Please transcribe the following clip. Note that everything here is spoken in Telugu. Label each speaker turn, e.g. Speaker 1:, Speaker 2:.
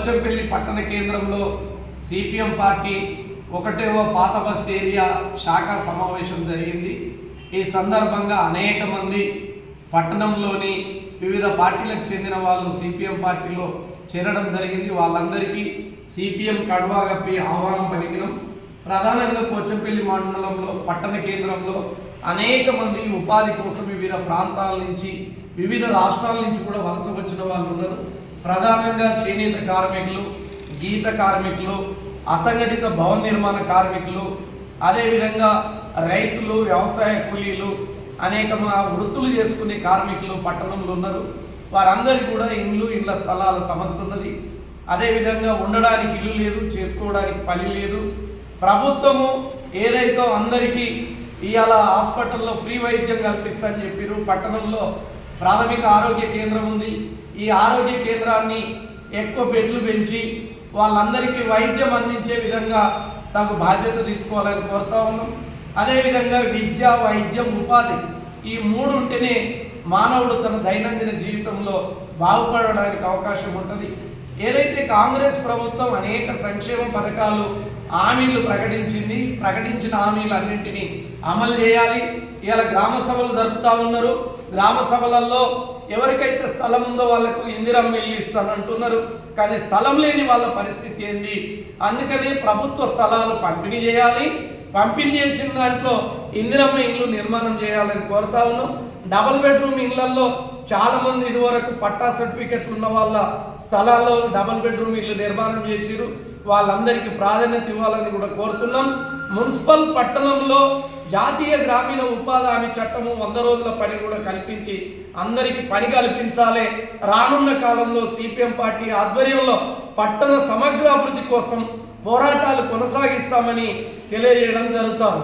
Speaker 1: పోచంపల్లి పట్టణ కేంద్రంలో సిపిఎం పార్టీ ఒకటేవ పాత బస్ ఏరియా శాఖ సమావేశం జరిగింది. ఈ సందర్భంగా అనేక మంది పట్టణంలోని వివిధ పార్టీలకు చెందిన వాళ్ళు సిపిఎం పార్టీలో చేరడం జరిగింది. వాళ్ళందరికీ సిపిఎం కడువా కప్పి ఆహ్వానం పలికినాం. ప్రధానంగా పోచంపల్లి మండలంలో పట్టణ కేంద్రంలో అనేక మంది ఉపాధి కోసం వివిధ ప్రాంతాల నుంచి వివిధ రాష్ట్రాల నుంచి కూడా వలస వచ్చిన వాళ్ళు ఉన్నారు. ప్రధానంగా చేనేత కార్మికులు గీత కార్మికులు అసంఘటిత భవన నిర్మాణ కార్మికులు అదేవిధంగా రైతులు వ్యవసాయ కూలీలు అనేక వృత్తులు చేసుకునే కార్మికులు పట్టణంలో ఉన్నారు. వారందరికీ కూడా ఇండ్లు ఇండ్ల స్థలాల సమస్య ఉన్నది. అదేవిధంగా ఉండడానికి ఇల్లు లేదు చేసుకోవడానికి పని లేదు. ప్రభుత్వము ఏదైతే అందరికీ ఇవాళ హాస్పిటల్లో ఫ్రీ వైద్యం కల్పిస్తారని చెప్పారు పట్టణంలో ప్రాథమిక ఆరోగ్య కేంద్రం ఉంది. ఈ ఆరోగ్య కేంద్రాన్ని ఎక్కువ బెడ్లు పెంచి వాళ్ళందరికీ వైద్యం అందించే విధంగా తగు బాధ్యత తీసుకోవాలని కోరుతా ఉన్నాం. అదేవిధంగా విద్య వైద్యం ఉపాధి ఈ మూడు ఉంటేనే మానవుడు తన దైనందిన జీవితంలో బాగుపడడానికి అవకాశం ఉంటుంది. ఏదైతే కాంగ్రెస్ ప్రభుత్వం అనేక సంక్షేమ పథకాలు హామీలు ప్రకటించింది ప్రకటించిన హామీలు అన్నింటినీ అమలు చేయాలి. ఇలా గ్రామ సభలు జరుపుతూ ఉన్నారు. గ్రామ సభలలో ఎవరికైతే స్థలం ఉందో వాళ్ళకు ఇందిరమ్మ ఇల్లు ఇస్తానంటున్నారు. కానీ స్థలం లేని వాళ్ళ పరిస్థితి ఏంది? అందుకని ప్రభుత్వ స్థలాలు పంపిణీ చేయాలి. పంపిణీ చేసిన దాంట్లో ఇందిరమ్మ ఇల్లు నిర్మాణం చేయాలని కోరుతా ఉన్నాం. డబల్ బెడ్రూమ్ ఇళ్ళలో చాలామంది ఇదివరకు పట్టా సర్టిఫికెట్లు ఉన్న వాళ్ళ స్థలాల్లో డబల్ బెడ్రూమ్ ఇల్లు నిర్మాణం చేసిరు. వాళ్ళందరికీ ప్రాధాన్యత ఇవ్వాలని కూడా కోరుతున్నాం. మున్సిపల్ పట్టణంలో జాతీయ గ్రామీణ ఉపాధి హామీ చట్టము వంద రోజుల పని కూడా కల్పించి అందరికీ పని కల్పించాలి. రానున్న కాలంలో సిపిఎం పార్టీ ఆధ్వర్యంలో పట్టణ సమగ్ర అభివృద్ధి కోసం పోరాటాలు కొనసాగిస్తామని తెలియజేయడం జరుగుతాం